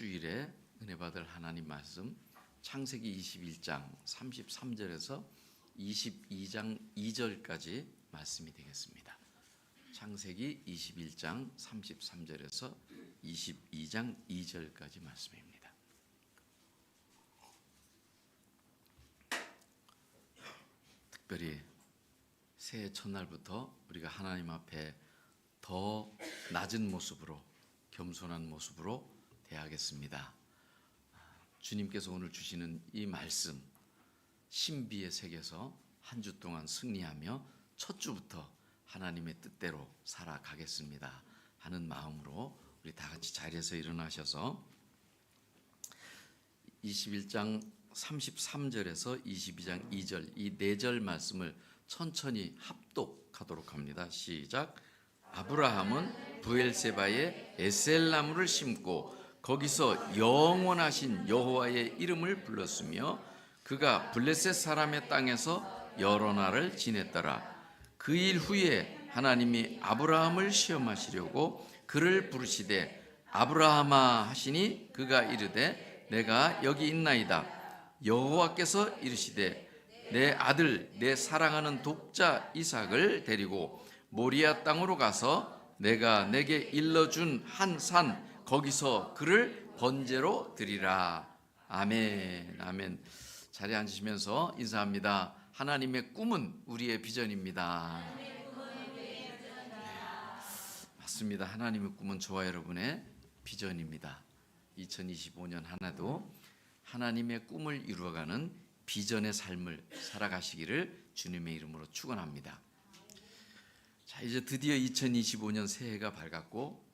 주일에 은혜 받을 하나님 말씀 창세기 21장 33절에서 22장 2절까지 말씀이 되겠습니다. 창세기 21장 33절에서 22장 2절까지 말씀입니다. 특별히 새해 첫날부터 우리가 하나님 앞에 더 낮은 모습으로 겸손한 모습으로 대하겠습니다. 주님께서 오늘 주시는 이 말씀 신비의 세계에서 한 주 동안 승리하며 첫 주부터 하나님의 뜻대로 살아가겠습니다 하는 마음으로 우리 다 같이 자리에서 일어나셔서 21장 33절에서 22장 2절 이 네 절 말씀을 천천히 합독하도록 합니다. 시작. 아브라함은 부엘세바에 에셀나무를 심고 거기서 영원하신 여호와의 이름을 불렀으며 그가 블레셋 사람의 땅에서 여러 날을 지냈더라. 그 일 후에 하나님이 아브라함을 시험하시려고 그를 부르시되 아브라함아 하시니 그가 이르되 내가 여기 있나이다. 여호와께서 이르시되 내 아들 내 사랑하는 독자 이삭을 데리고 모리아 땅으로 가서 내가 내게 일러준 한 산 거기서 그를 번제로 드리라. 아멘. 아멘. 자리에 앉으시면서 인사합니다. 하나님의 꿈은 우리의 비전입니다. 맞습니다. 하나님의 꿈은 저와 여러분의 비전입니다. 2025년 하나도 하나님의 꿈을 이루어가는 비전의 삶을 살아가시기를 주님의 이름으로 축원합니다. 자, 이제 드디어 2025년 새해가 밝았고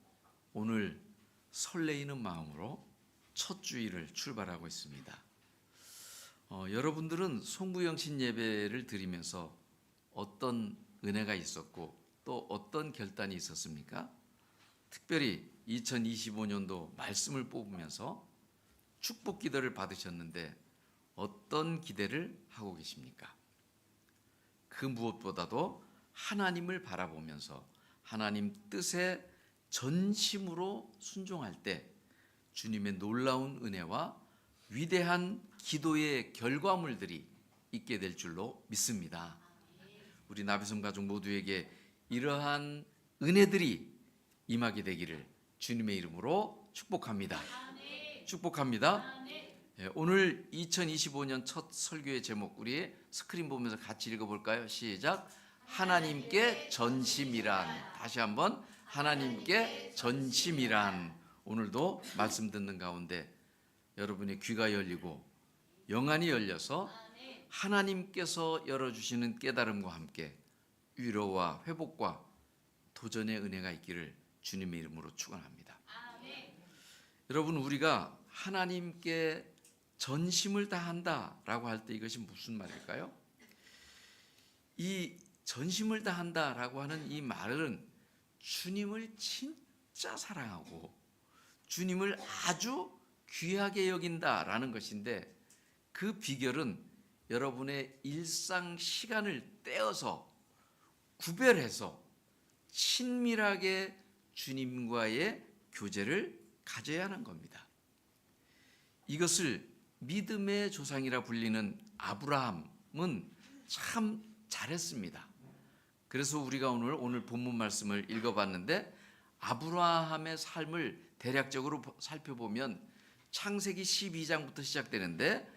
오늘 설레이는 마음으로 첫 주일을 출발하고 있습니다. 어, 여러분들은 송구영신 예배를 드리면서 어떤 은혜가 있었고 또 어떤 결단이 있었습니까? 특별히 2025년도 말씀을 뽑으면서 축복 기도를 받으셨는데 어떤 기대를 하고 계십니까? 그 무엇보다도 하나님을 바라보면서 하나님 뜻에 전심으로 순종할 때 주님의 놀라운 은혜와 위대한 기도의 결과물들이 있게 될 줄로 믿습니다. 우리 나비섬 가족 모두에게 이러한 은혜들이 임하게 되기를 주님의 이름으로 축복합니다. 축복합니다. 예, 오늘 2025년 첫 설교의 제목 우리 스크린 보면서 같이 읽어볼까요? 시작. 하나님께 전심이란 다시 한번 하나님께 전심이란 오늘도 말씀 듣는 가운데 여러분의 귀가 열리고 영안이 열려서 하나님께서 열어주시는 깨달음과 함께 위로와 회복과 도전의 은혜가 있기를 주님의 이름으로 축원합니다. 여러분 우리가 하나님께 전심을 다한다라고 할 때 이것이 무슨 말일까요? 이 전심을 다한다라고 하는 이 말은 주님을 진짜 사랑하고 주님을 아주 귀하게 여긴다라는 것인데 그 비결은 여러분의 일상 시간을 떼어서 구별해서 친밀하게 주님과의 교제를 가져야 하는 겁니다. 이것을 믿음의 조상이라 불리는 아브라함은 참 잘했습니다. 그래서 우리가 오늘 오늘 본문 말씀을 읽어봤는데 아브라함의 삶을 대략적으로 살펴보면 창세기 12장부터 시작되는데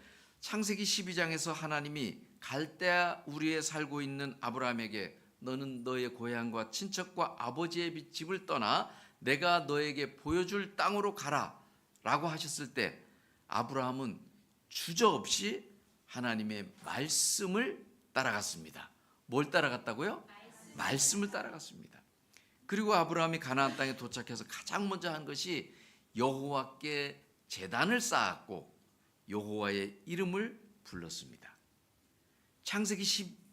창세기 12장에서 하나님이 갈대아 우리에 살고 있는 아브라함에게 너는 너의 고향과 친척과 아버지의 집을 떠나 내가 너에게 보여줄 땅으로 가라 라고 하셨을 때 아브라함은 주저없이 하나님의 말씀을 따라갔습니다. 뭘 따라갔다고요? 말씀을 따라갔습니다. 그리고 아브라함이 가나안 땅에 도착해서 가장 먼저 한 것이 여호와께 제단을 쌓았고 여호와의 이름을 불렀습니다. 창세기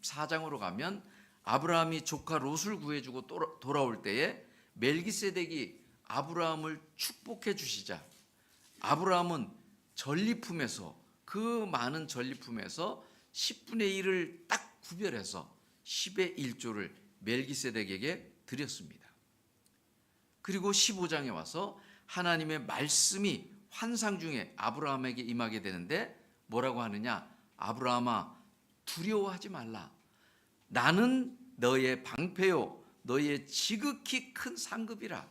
14장으로 가면 아브라함이 조카 롯을 구해주고 돌아올 때에 멜기세덱이 아브라함을 축복해 주시자 아브라함은 전리품에서 그 많은 전리품에서 10분의 1을 딱 구별해서 10의 1조를 멜기세덱에게 드렸습니다. 그리고 15장에 와서 하나님의 말씀이 환상 중에 아브라함에게 임하게 되는데 뭐라고 하느냐? 아브라함아 두려워하지 말라. 나는 너의 방패요 너의 지극히 큰 상급이라.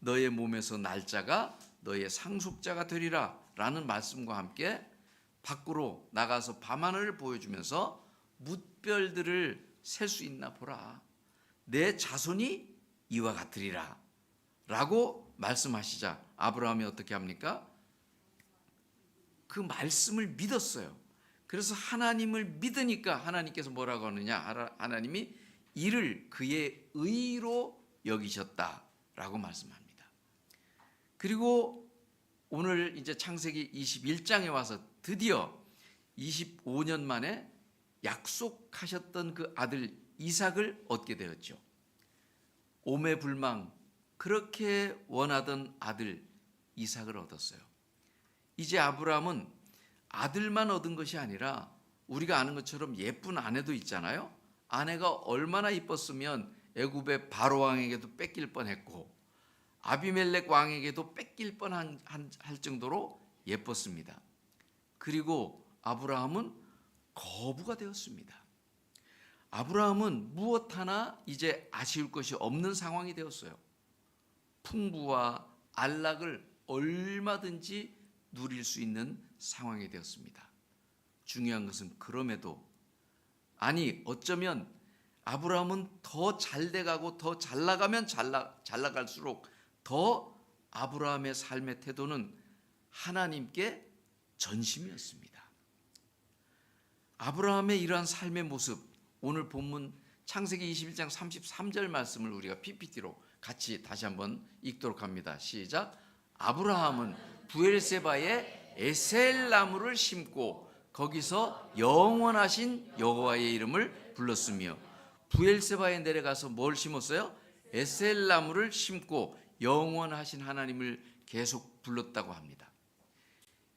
너의 몸에서 날짜가 너의 상속자가 되리라 라는 말씀과 함께 밖으로 나가서 밤하늘을 보여주면서 뭇별들을 셀 수 있나 보라. 내 자손이 이와 같으리라. 라고 말씀하시자 아브라함이 어떻게 합니까? 그 말씀을 믿었어요. 그래서 하나님을 믿으니까 하나님께서 뭐라고 하느냐? 하나- 하나님이 이를 그의 의로 여기셨다라고 말씀합니다. 그리고 오늘 이제 창세기 21장에 와서 드디어 25년 만에 약속하셨던 그 아들 이삭을 얻게 되었죠. 오매불망 그렇게 원하던 아들 이삭을 얻었어요. 이제 아브라함은 아들만 얻은 것이 아니라 우리가 아는 것처럼 예쁜 아내도 있잖아요. 아내가 얼마나 이뻤으면 애굽의 바로 왕에게도 뺏길 뻔했고 아비멜렉 왕에게도 뺏길 뻔한 한- 할 정도로 예뻤습니다. 그리고 아브라함은 거부가 되었습니다. 아브라함은 무엇 하나 이제 아쉬울 것이 없는 상황이 되었어요. 풍부와 안락을 얼마든지 누릴 수 있는 상황이 되었습니다. 중요한 것은 그럼에도 아니 어쩌면 아브라함은 더 잘 돼가고 더 잘 나가면 잘, 나, 잘 나갈수록 더 아브라함의 삶의 태도는 하나님께 전심이었습니다. 아브라함의 이러한 삶의 모습 오늘 본문 창세기 21장 33절 말씀을 우리가 PPT로 같이 다시 한번 읽도록 합니다. 시작. 아브라함은 부엘세바에 에셀 나무를 심고 거기서 영원하신 여호와의 이름을 불렀으며 부엘세바에 내려가서 뭘 심었어요? 에셀 나무를 심고 영원하신 하나님을 계속 불렀다고 합니다.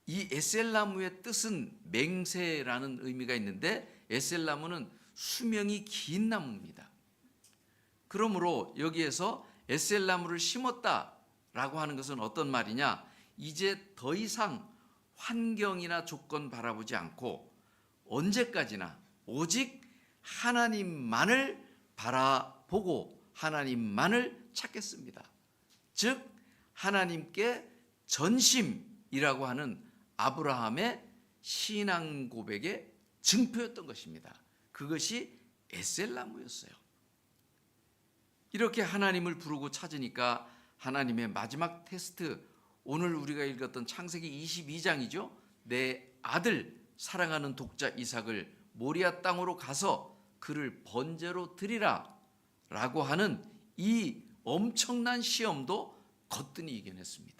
이 에셀나무의 뜻은 맹세라는 의미가 있는데 에셀나무는 수명이 긴 나무입니다. 그러므로 여기에서 에셀나무를 심었다라고 하는 것은 어떤 말이냐? 이제 더 이상 환경이나 조건 바라보지 않고 언제까지나 오직 하나님만을 바라보고 하나님만을 찾겠습니다. 즉 하나님께 전심이라고 하는 아브라함의 신앙 고백의 증표였던 것입니다. 그것이 에셀나무였어요. 이렇게 하나님을 부르고 찾으니까 하나님의 마지막 테스트 오늘 우리가 읽었던 창세기 22장이죠. 내 아들 사랑하는 독자 이삭을 모리아 땅으로 가서 그를 번제로 드리라 라고 하는 이 엄청난 시험도 거뜬히 이겨냈습니다.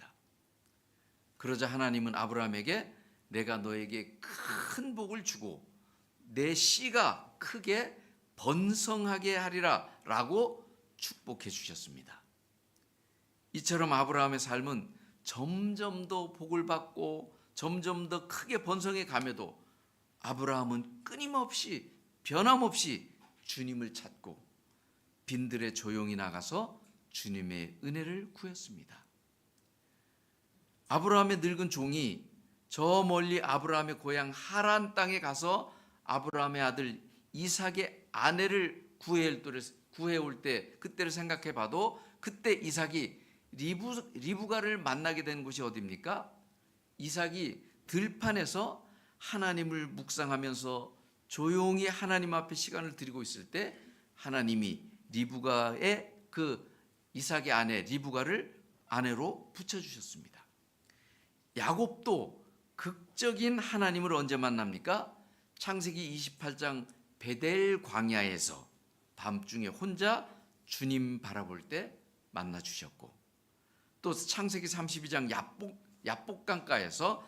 그러자 하나님은 아브라함에게 내가 너에게 큰 복을 주고 내 씨가 크게 번성하게 하리라 라고 축복해 주셨습니다. 이처럼 아브라함의 삶은 점점 더 복을 받고 점점 더 크게 번성해 감에도 아브라함은 끊임없이 변함없이 주님을 찾고 빈들에 조용히 나가서 주님의 은혜를 구했습니다. 아브라함의 늙은 종이 저 멀리 아브라함의 고향 하란 땅에 가서 아브라함의 아들 이삭의 아내를 구해올 때 그때를 생각해 봐도 그때 이삭이 리브, 리브가를 만나게 된 곳이 어디입니까? 이삭이 들판에서 하나님을 묵상하면서 조용히 하나님 앞에 시간을 드리고 있을 때 하나님이 리브가의 그 이삭의 아내 리브가를 아내로 붙여 주셨습니다. 야곱도 극적인 하나님을 언제 만납니까? 창세기 28장 베델 광야에서 밤중에 혼자 주님 바라볼 때 만나 주셨고 또 창세기 32장 야복 야복강가에서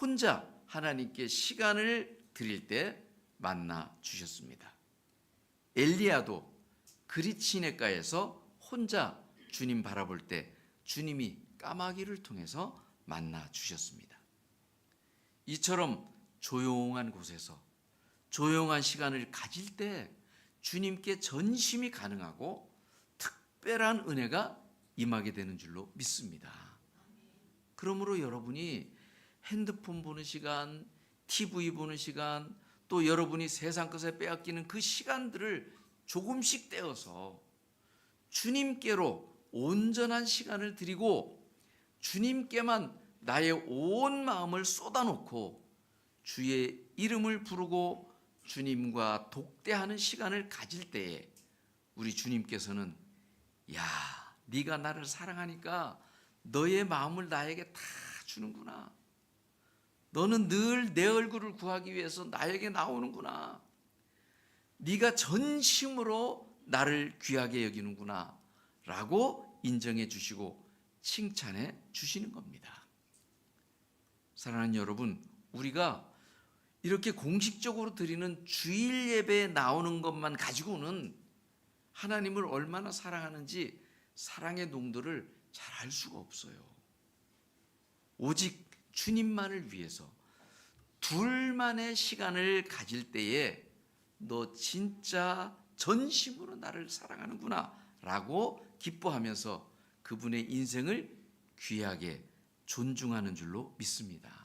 혼자 하나님께 시간을 드릴 때 만나 주셨습니다. 엘리야도 그리치네가에서 혼자 주님 바라볼 때 주님이 까마귀를 통해서 만나 주셨습니다. 이처럼 조용한 곳에서 조용한 시간을 가질 때 주님께 전심이 가능하고 특별한 은혜가 임하게 되는 줄로 믿습니다. 그러므로 여러분이 핸드폰 보는 시간, TV 보는 시간, 또 여러분이 세상 것에 빼앗기는 그 시간들을 조금씩 떼어서 주님께로 온전한 시간을 드리고 주님께만 나의 온 마음을 쏟아놓고 주의 이름을 부르고 주님과 독대하는 시간을 가질 때에 우리 주님께서는 야, 네가 나를 사랑하니까 너의 마음을 나에게 다 주는구나. 너는 늘 내 얼굴을 구하기 위해서 나에게 나오는구나. 네가 전심으로 나를 귀하게 여기는구나. 라고 인정해 주시고 칭찬해 주시는 겁니다. 사랑하는 여러분, 우리가 이렇게 공식적으로 드리는 주일 예배에 나오는 것만 가지고는 하나님을 얼마나 사랑하는지 사랑의 농도를 잘 알 수가 없어요. 오직 주님만을 위해서 둘만의 시간을 가질 때에 너 진짜 전심으로 나를 사랑하는구나 라고 기뻐하면서 그분의 인생을 귀하게 존중하는 줄로 믿습니다.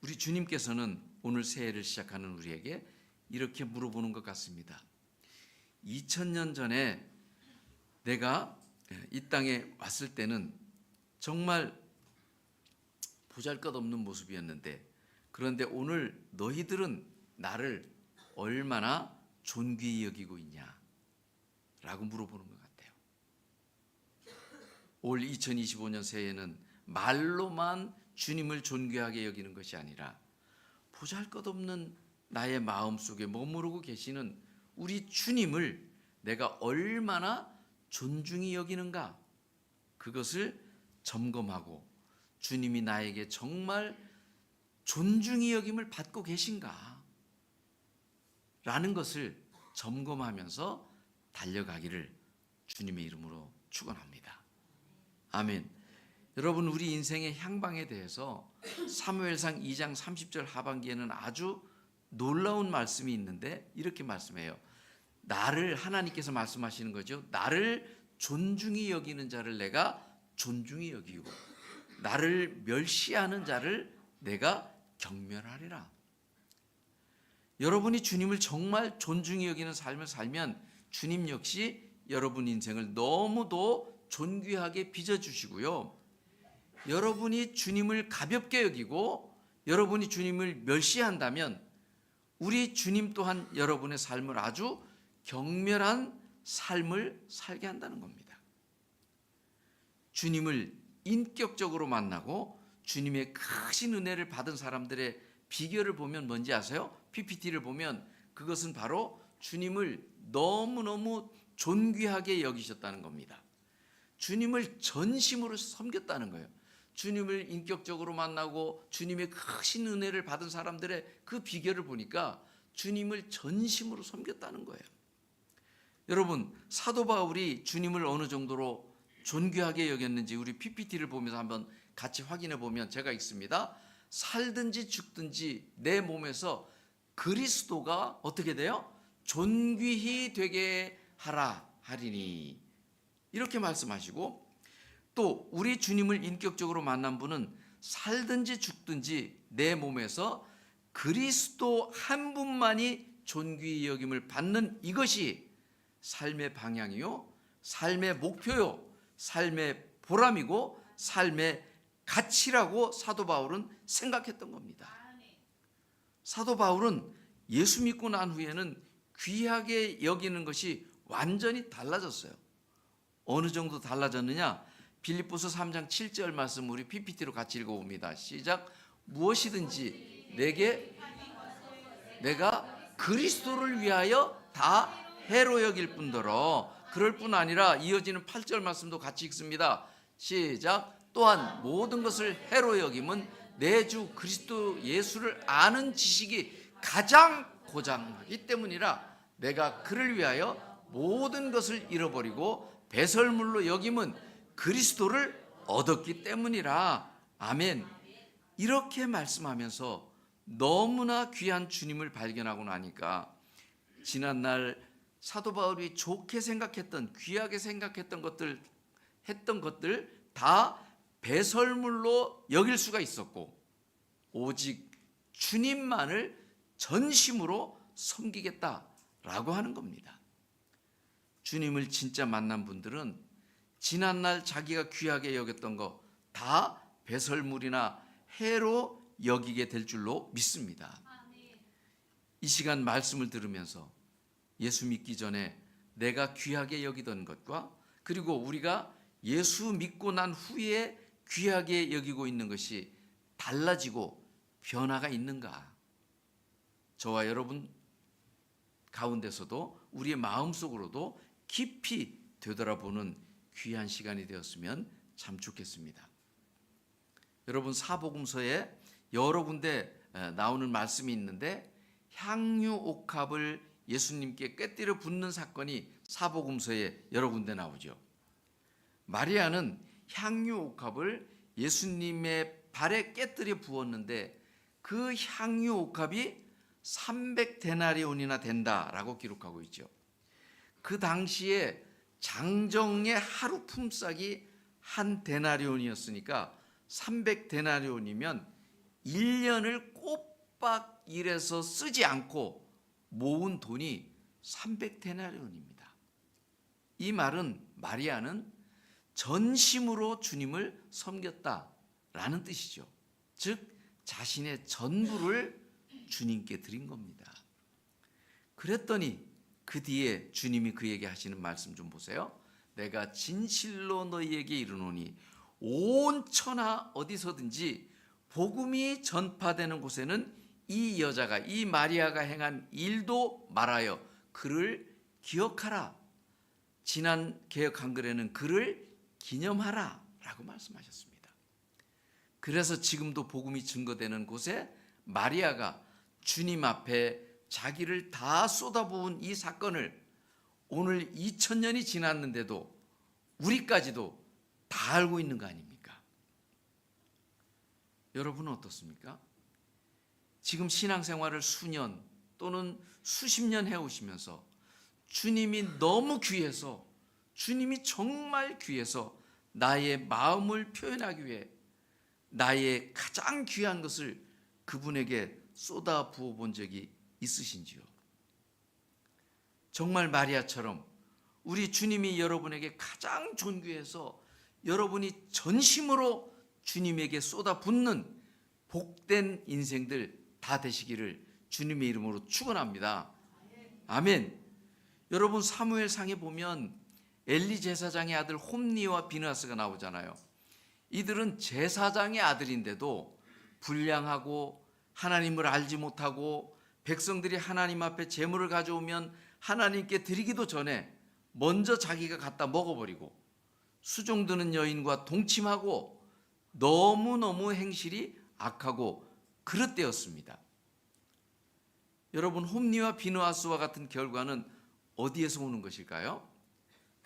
우리 주님께서는 오늘 새해를 시작하는 우리에게 이렇게 물어보는 것 같습니다. 2000년 전에 내가 이 땅에 왔을 때는 정말 보잘 것 없는 모습이었는데 그런데 오늘 너희들은 나를 얼마나 존귀히 여기고 있냐? 라고 물어보는 것. 올 2025년 새해에는 말로만 주님을 존귀하게 여기는 것이 아니라 보잘 것 없는 나의 마음 속에 머무르고 계시는 우리 주님을 내가 얼마나 존중히 여기는가 그것을 점검하고 주님이 나에게 정말 존중히 여김을 받고 계신가 라는 것을 점검하면서 달려가기를 주님의 이름으로 축원합니다. 아멘. 여러분 우리 인생의 향방에 대해서 사무엘상 2장 30절 하반기에는 아주 놀라운 말씀이 있는데 이렇게 말씀해요. 나를 하나님께서 말씀하시는 거죠. 나를 존중히 여기는 자를 내가 존중히 여기고 나를 멸시하는 자를 내가 경멸하리라. 여러분이 주님을 정말 존중히 여기는 삶을 살면 주님 역시 여러분 인생을 너무도 존귀하게 빚어 주시고요. 여러분이 주님을 가볍게 여기고 여러분이 주님을 멸시한다면 우리 주님 또한 여러분의 삶을 아주 경멸한 삶을 살게 한다는 겁니다. 주님을 인격적으로 만나고 주님의 크신 은혜를 받은 사람들의 비결을 보면 뭔지 아세요? PPT를 보면 그것은 바로 주님을 너무너무 존귀하게 여기셨다는 겁니다. 주님을 전심으로 섬겼다는 거예요. 주님을 인격적으로 만나고 주님의 크신 은혜를 받은 사람들의 그 비결을 보니까 주님을 전심으로 섬겼다는 거예요. 여러분, 사도 바울이 주님을 어느 정도로 존귀하게 여겼는지 우리 PPT를 보면서 한번 같이 확인해 보면 제가 있습니다. 살든지 죽든지 내 몸에서 그리스도가 어떻게 돼요? 존귀히 되게 하라 하리니 이렇게 말씀하시고 또 우리 주님을 인격적으로 만난 분은 살든지 죽든지 내 몸에서 그리스도 한 분만이 존귀히 여김을 받는 이것이 삶의 방향이요, 삶의 목표요, 삶의 보람이고 삶의 가치라고 사도 바울은 생각했던 겁니다. 사도 바울은 예수 믿고 난 후에는 귀하게 여기는 것이 완전히 달라졌어요. 어느 정도 달라졌느냐? 빌립보서 3장 7절 말씀 우리 PPT로 같이 읽어봅니다. 시작. 무엇이든지 내게 내가 그리스도를 위하여 다 해로 여길 뿐더러 그럴 뿐 아니라 이어지는 8절 말씀도 같이 읽습니다. 시작. 또한 모든 것을 해로 여김은 내 주 그리스도 예수를 아는 지식이 가장 고장하기 때문이라 내가 그를 위하여 모든 것을 잃어버리고 배설물로 여김은 그리스도를 얻었기 때문이라. 아멘. 이렇게 말씀하면서 너무나 귀한 주님을 발견하고 나니까 지난날 사도 바울이 좋게 생각했던 귀하게 생각했던 것들 했던 것들 다 배설물로 여길 수가 있었고 오직 주님만을 전심으로 섬기겠다라고 하는 겁니다. 주님을 진짜 만난 분들은 지난날 자기가 귀하게 여겼던 거 다 배설물이나 해로 여기게 될 줄로 믿습니다. 이 시간 말씀을 들으면서 예수 믿기 전에 내가 귀하게 여기던 것과 그리고 우리가 예수 믿고 난 후에 귀하게 여기고 있는 것이 달라지고 변화가 있는가? 저와 여러분 가운데서도 우리의 마음속으로도 깊이 되돌아보는 귀한 시간이 되었으면 참 좋겠습니다. 여러분 사복음서에 여러 군데 에, 나오는 말씀이 있는데 향유 옥합을 예수님께 꿰뜨려 붓는 사건이 사복음서에 여러 군데 나오죠. 마리아는 향유 옥합을 예수님의 발에 깨뜨려 부었는데 그 향유 옥합이 300데나리온이나 된다라고 기록하고 있죠. 그 당시에 장정의 하루 품삯이 한 데나리온이었으니까 300데나리온이면 1년을 꼬박 일해서 쓰지 않고 모은 돈이 300데나리온입니다. 이 말은 마리아는 전심으로 주님을 섬겼다라는 뜻이죠. 즉 자신의 전부를 주님께 드린 겁니다. 그랬더니 그 뒤에 주님이 그에게 하시는 말씀 좀 보세요. 내가 진실로 너희에게 이르노니 온 천하 어디서든지 복음이 전파되는 곳에는 이 여자가 이 마리아가 행한 일도 말하여 그를 기억하라. 지난 개혁 한글에는 그를 기념하라라고 말씀하셨습니다. 그래서 지금도 복음이 증거되는 곳에 마리아가 주님 앞에 자기를 다 쏟아부은 이 사건을 오늘 2000년이 지났는데도 우리까지도 다 알고 있는 거 아닙니까? 여러분은 어떻습니까? 지금 신앙생활을 수년 또는 수십 년 해오시면서 주님이 너무 귀해서 주님이 정말 귀해서 나의 마음을 표현하기 위해 나의 가장 귀한 것을 그분에게 쏟아 부어 본 적이 있으신지요? 정말 마리아처럼 우리 주님이 여러분에게 가장 존귀해서 여러분이 전심으로 주님에게 쏟아 붓는 복된 인생들 다 되시기를 주님의 이름으로 축원합니다. 아멘. 여러분 사무엘 상에 보면 엘리 제사장의 아들 홈니와 비느하스가 나오잖아요. 이들은 제사장의 아들인데도 불량하고 하나님을 알지 못하고 백성들이 하나님 앞에 제물을 가져오면 하나님께 드리기도 전에 먼저 자기가 갖다 먹어버리고 수종드는 여인과 동침하고 너무너무 행실이 악하고 그릇되었습니다. 여러분 홈니와 비누아스와 같은 결과는 어디에서 오는 것일까요?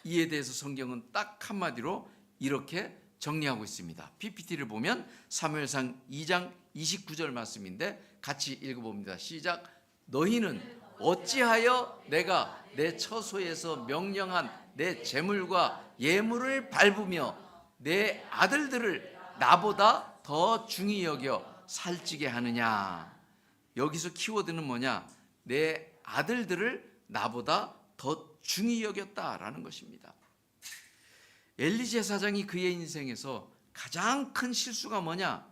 이에 대해서 성경은 딱 한마디로 이렇게 정리하고 있습니다. PPT를 보면 사무엘상 2장 29절 말씀인데 같이 읽어봅니다. 시작. 너희는 어찌하여 내가 내 처소에서 명령한 내 재물과 예물을 밟으며 내 아들들을 나보다 더 중히 여겨 살찌게 하느냐. 여기서 키워드는 뭐냐? 내 아들들을 나보다 더 중히 여겼다라는 것입니다. 엘리 제사장이 그의 인생에서 가장 큰 실수가 뭐냐?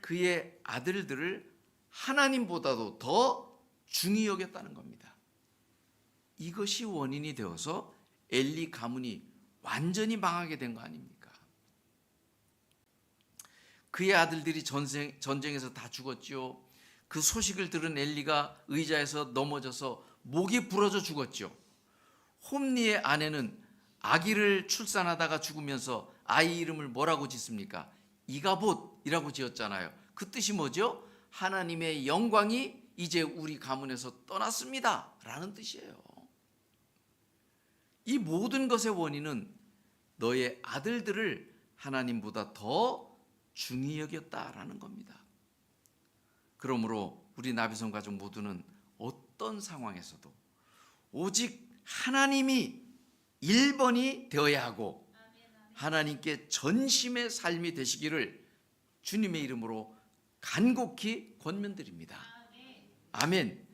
그의 아들들을 하나님보다도 더 중히 여겼다는 겁니다. 이것이 원인이 되어서 엘리 가문이 완전히 망하게 된 거 아닙니까? 그의 아들들이 전쟁, 전쟁에서 다 죽었죠. 그 소식을 들은 엘리가 의자에서 넘어져서 목이 부러져 죽었죠. 홈니의 아내는 아기를 출산하다가 죽으면서 아이 이름을 뭐라고 짓습니까? 이가봇이라고 지었잖아요. 그 뜻이 뭐죠? 하나님의 영광이 이제 우리 가문에서 떠났습니다. 라는 뜻이에요. 이 모든 것의 원인은 너의 아들들을 하나님보다 더 중히 여겼다라는 겁니다. 그러므로 우리 나비성 가족 모두는 어떤 상황에서도 오직 하나님이 1번이 되어야 하고 하나님께 전심의 삶이 되시기를 주님의 이름으로 간곡히 권면드립니다. 아멘.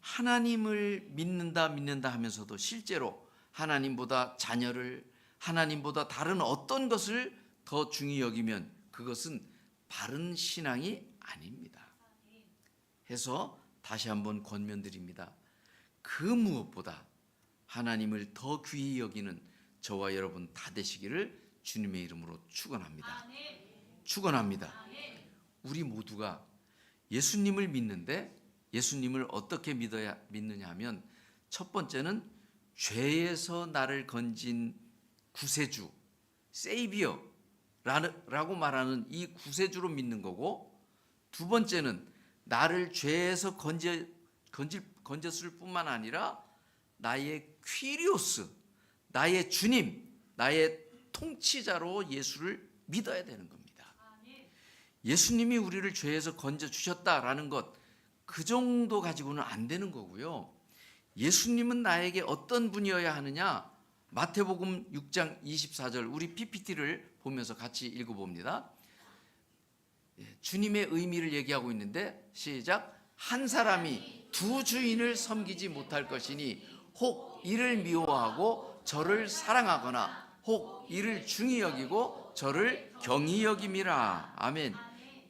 하나님을 믿는다 믿는다 하면서도 실제로 하나님보다 자녀를 하나님보다 다른 어떤 것을 더 중히 여기면 그것은 바른 신앙이 아닙니다. 해서 다시 한번 권면드립니다. 그 무엇보다 하나님을 더 귀히 여기는 저와 여러분 다 되시기를 주님의 이름으로 축원합니다. 축원합니다. 우리 모두가 예수님을 믿는데 예수님을 어떻게 믿어야 믿느냐 하면 첫 번째는 죄에서 나를 건진 구세주 세이비어라고 말하는 이 구세주로 믿는 거고 두 번째는 나를 죄에서 건져 건질 건졌을 뿐만 아니라 나의 퀴리오스 나의 주님 나의 통치자로 예수를 믿어야 되는 겁니다. 예수님이 우리를 죄에서 건져 주셨다라는 것 그 정도 가지고는 안 되는 거고요. 예수님은 나에게 어떤 분이어야 하느냐? 마태복음 6장 24절 우리 PPT를 보면서 같이 읽어 봅니다. 예, 주님의 의미를 얘기하고 있는데 시작 한 사람이 두 주인을 섬기지 못할 것이니 혹 이를 미워하고 저를 사랑하거나 혹 이를 중히 여기고 저를 경히 여김이라 아멘.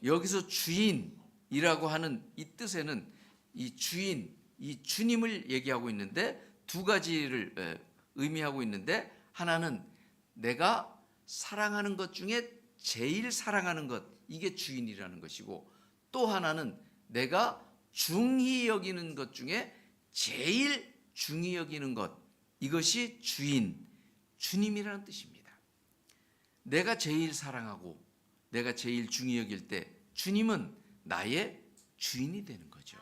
여기서 주인이라고 하는 이 뜻에는 이 주인 이 주님을 얘기하고 있는데 두 가지를 에, 의미하고 있는데 하나는 내가 사랑하는 것 중에 제일 사랑하는 것 이게 주인이라는 것이고 또 하나는 내가 중히 여기는 것 중에 제일 중히 여기는 것 이것이 주인 주님이라는 뜻입니다. 내가 제일 사랑하고 내가 제일 중히 여길 때 주님은 나의 주인이 되는 거죠.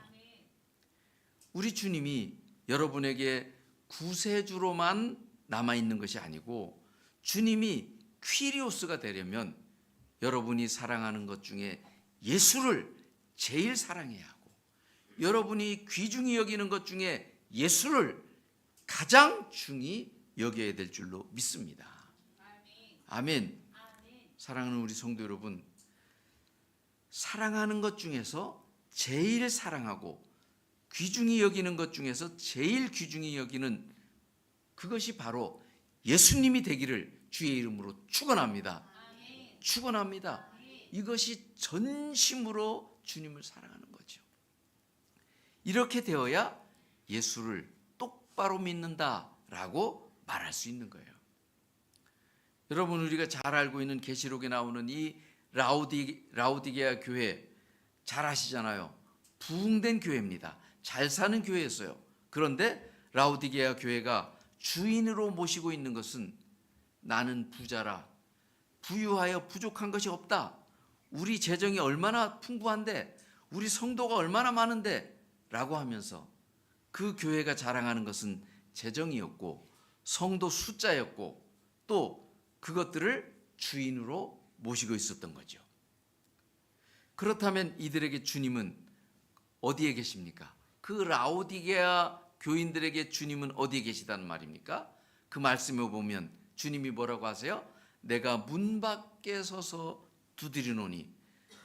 우리 주님이 여러분에게 구세주로만 남아 있는 것이 아니고 주님이 퀴리오스가 되려면 여러분이 사랑하는 것 중에 예수를 제일 사랑해야 하고 여러분이 귀중히 여기는 것 중에 예수를 가장 중히 여겨야 될 줄로 믿습니다. 아멘. 사랑하는 우리 성도 여러분, 사랑하는 것 중에서 제일 사랑하고 귀중히 여기는 것 중에서 제일 귀중히 여기는 그것이 바로 예수님이 되기를 주의 이름으로 축원합니다. 축원합니다. 이것이 전심으로 주님을 사랑하는 거죠. 이렇게 되어야 예수를 똑바로 믿는다라고 말할 수 있는 거예요. 여러분 우리가 잘 알고 있는 계시록에 나오는 이 라우디 라우디게아 교회 잘 아시잖아요. 부흥된 교회입니다. 잘 사는 교회였어요. 그런데 라우디게아 교회가 주인으로 모시고 있는 것은 나는 부자라 부유하여 부족한 것이 없다. 우리 재정이 얼마나 풍부한데 우리 성도가 얼마나 많은데 라고 하면서 그 교회가 자랑하는 것은 재정이었고 성도 숫자였고 또 그것들을 주인으로 모시고 있었던 거죠. 그렇다면 이들에게 주님은 어디에 계십니까? 그 라오디게아 교인들에게 주님은 어디에 계시다는 말입니까? 그 말씀에 보면 주님이 뭐라고 하세요? 내가 문 밖에 서서 두드리노니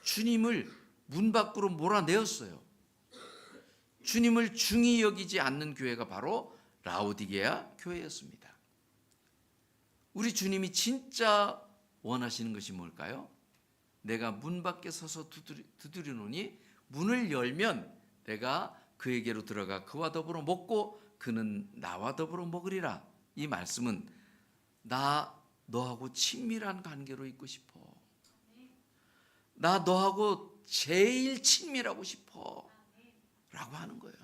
주님을 문 밖으로 몰아내었어요. 주님을 중히 여기지 않는 교회가 바로 라오디게아 교회였습니다. 우리 주님이 진짜 원하시는 것이 뭘까요? 내가 문 밖에 서서 두드리, 두드리노니 문을 열면 내가 그에게로 들어가 그와 더불어 먹고 그는 나와 더불어 먹으리라. 이 말씀은 나 너하고 친밀한 관계로 있고 싶어. 나 너하고 제일 친밀하고 싶어. 라고 하는 거예요.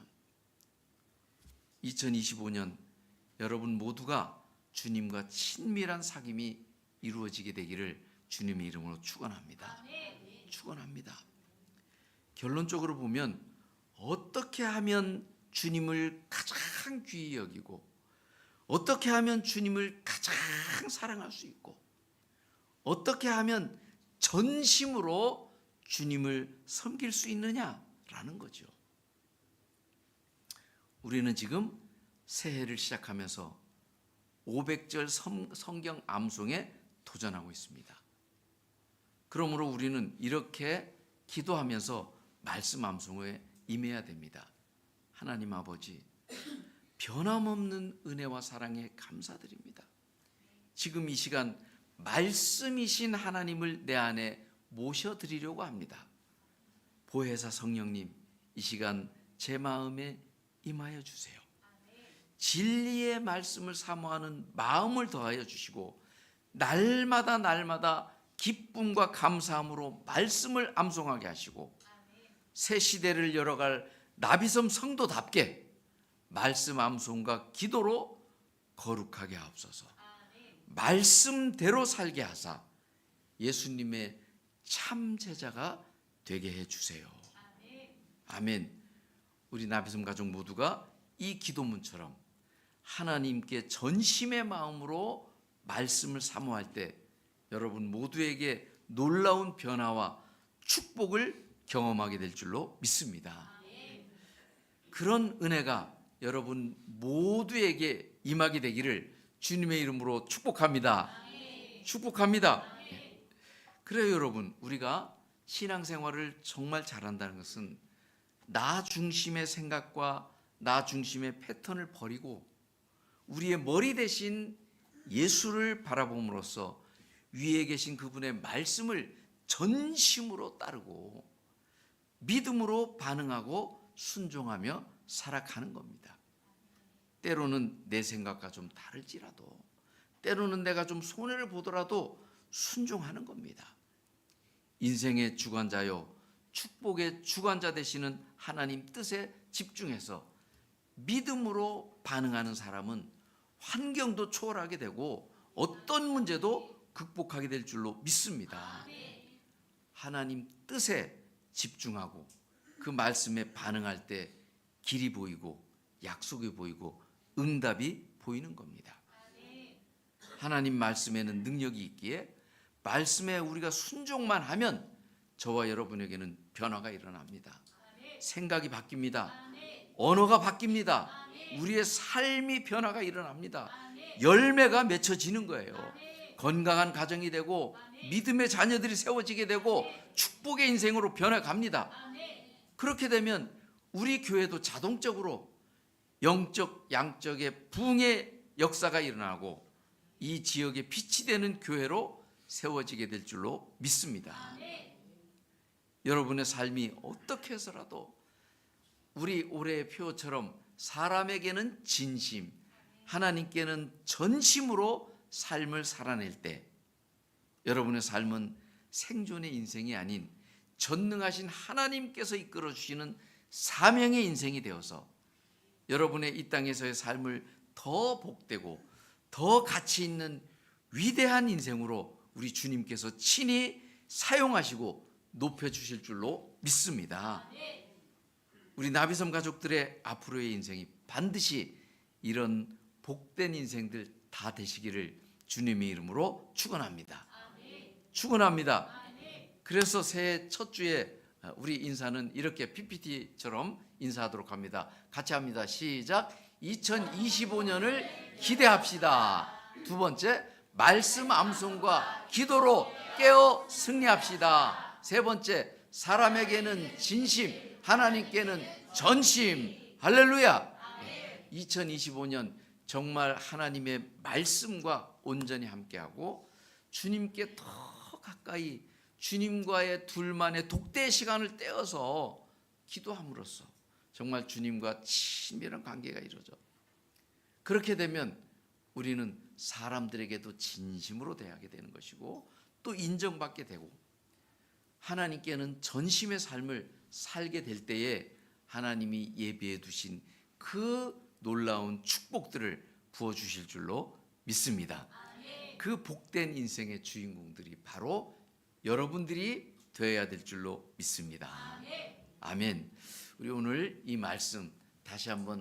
2025년 여러분 모두가 주님과 친밀한 사귐이 이루어지게 되기를 주님의 이름으로 축원합니다. 축원합니다. 결론적으로 보면 어떻게 하면 주님을 가장 귀히 여기고 어떻게 하면 주님을 가장 사랑할 수 있고 어떻게 하면 전심으로 주님을 섬길 수 있느냐라는 거죠. 우리는 지금 새해를 시작하면서 500절 성, 성경 암송의 도전하고 있습니다. 그러므로 우리는 이렇게 기도하면서 말씀 암송에 임해야 됩니다. 하나님 아버지, 변함없는 은혜와 사랑에 감사드립니다. 지금 이 시간 말씀이신 하나님을 내 안에 모셔드리려고 합니다. 보혜사 성령님, 이 시간 제 마음에 임하여 주세요. 진리의 말씀을 사모하는 마음을 더하여 주시고 날마다 날마다 기쁨과 감사함으로 말씀을 암송하게 하시고 새 시대를 열어갈 나비섬 성도답게 말씀 암송과 기도로 거룩하게 하옵소서. 말씀대로 살게 하사 예수님의 참 제자가 되게 해 주세요. 아멘. 우리 나비섬 가족 모두가 이 기도문처럼 하나님께 전심의 마음으로 말씀을 사모할 때 여러분 모두에게 놀라운 변화와 축복을 경험하게 될 줄로 믿습니다. 그런 은혜가 여러분 모두에게 임하게 되기를 주님의 이름으로 축복합니다. 축복합니다. 그래요, 여러분. 우리가 신앙생활을 정말 잘한다는 것은 나 중심의 생각과 나 중심의 패턴을 버리고 우리의 머리 대신 예수를 바라봄으로써 위에 계신 그분의 말씀을 전심으로 따르고 믿음으로 반응하고 순종하며 살아가는 겁니다. 때로는 내 생각과 좀 다를지라도 때로는 내가 좀 손해를 보더라도 순종하는 겁니다. 인생의 주관자요 축복의 주관자 되시는 하나님 뜻에 집중해서 믿음으로 반응하는 사람은 환경도 초월하게 되고 어떤 문제도 극복하게 될 줄로 믿습니다. 하나님 뜻에 집중하고 그 말씀에 반응할 때 길이 보이고 약속이 보이고 응답이 보이는 겁니다. 하나님 말씀에는 능력이 있기에 말씀에 우리가 순종만 하면 저와 여러분에게는 변화가 일어납니다. 생각이 바뀝니다. 언어가 바뀝니다. 우리의 삶이 변화가 일어납니다. 열매가 맺혀지는 거예요. 건강한 가정이 되고 믿음의 자녀들이 세워지게 되고 축복의 인생으로 변해갑니다. 그렇게 되면 우리 교회도 자동적으로 영적 양적의 부흥의 역사가 일어나고 이 지역의 빛이 되는 교회로 세워지게 될 줄로 믿습니다. 여러분의 삶이 어떻게 해서라도 우리 올해의 표처럼 사람에게는 진심, 하나님께는 전심으로 삶을 살아낼 때 여러분의 삶은 생존의 인생이 아닌 전능하신 하나님께서 이끌어 주시는 사명의 인생이 되어서 여러분의 이 땅에서의 삶을 더 복되고 더 가치 있는 위대한 인생으로 우리 주님께서 친히 사용하시고 높여 주실 줄로 믿습니다. 우리 나비섬 가족들의 앞으로의 인생이 반드시 이런 복된 인생들 다 되시기를 주님의 이름으로 축원합니다. 축원합니다. 그래서 새해 첫 주에 우리 인사는 이렇게 PPT처럼 인사하도록 합니다. 같이 합니다. 시작. 2025년을 기대합시다. 두 번째, 말씀 암송과 기도로 깨어 승리합시다. 세 번째, 사람에게는 진심, 하나님께는 전심. 할렐루야. 2025년 정말 하나님의 말씀과 온전히 함께하고 주님께 더 가까이 주님과의 둘만의 독대 시간을 떼어서 기도함으로써 정말 주님과 친밀한 관계가 이루어져. 그렇게 되면 우리는 사람들에게도 진심으로 대하게 되는 것이고 또 인정받게 되고 하나님께는 전심의 삶을 살게 될 때에 하나님이 예비해 두신 그 놀라운 축복들을 부어 주실 줄로 믿습니다. 그 복된 인생의 주인공들이 바로 여러분들이 되어야 될 줄로 믿습니다. 아멘. 우리 오늘 이 말씀 다시 한번